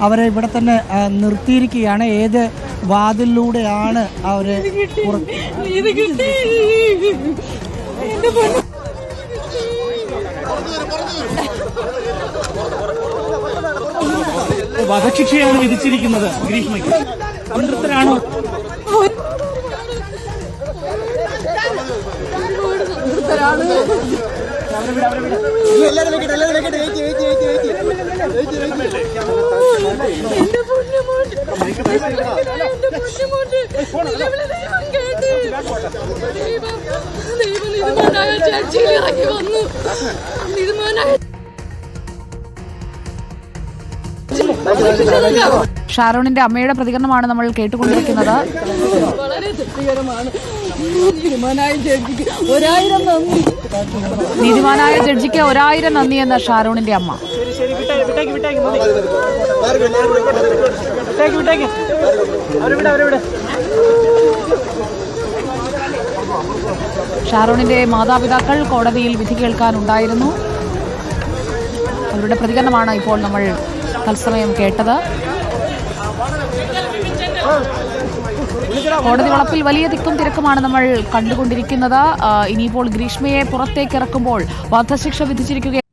അവരെ ഇവിടെ തന്നെ നിർത്തിയിരിക്കുകയാണ് ഏത് വാതിലിലൂടെയാണ് അവരെ വധശിക്ഷയാണ് വിധിച്ചിരിക്കുന്നത് ഗ്രീഷ്മയ്ക്ക് സംതൃപ്തരാണോ എന്റെ പൊന്നുമോട്ട് നിലവിളി ദൈവം കേട്ട് ദൈവം ദൈവം നിരുമാനായ ചർച്ചയിൽ ഇറങ്ങി വന്നു നിരുമാനായ ഷാരോണിന്റെ അമ്മയുടെ പ്രതികരണമാണ് നമ്മൾ കേട്ടുകൊണ്ടിരിക്കുന്നത്. വളരെ തൃപ്തികരമാണ്. നിരുമാനായ ചർച്ചയ്ക്ക് ഒരായിരം നന്ദി. നീതിമാനായ ജഡ്ജിക്ക് ഒരായിരം നന്ദി എന്ന ഷാരോണിന്റെ അമ്മ ശരി ശരി വിട്ടേക്ക് വിട്ടേക്ക് വിട്ടേക്ക് അവരെ മാതാപിതാക്കൾ കോടതിയിൽ വിധി കേൾക്കാനുണ്ടായിരുന്നു. അവരുടെ പ്രതികരണമാണ് ഇപ്പോൾ നമ്മൾ തത്സമയം കേട്ടത്. കോടതി വളപ്പിൽ വലിയ തിക്കും തിരക്കുമാണ് നമ്മൾ കണ്ടുകൊണ്ടിരിക്കുന്നത്. ഇനിയിപ്പോൾ ഗ്രീഷ്മയെ പുറത്തേക്കിറക്കുമ്പോൾ വധശിക്ഷ വിധിച്ചിരിക്കുക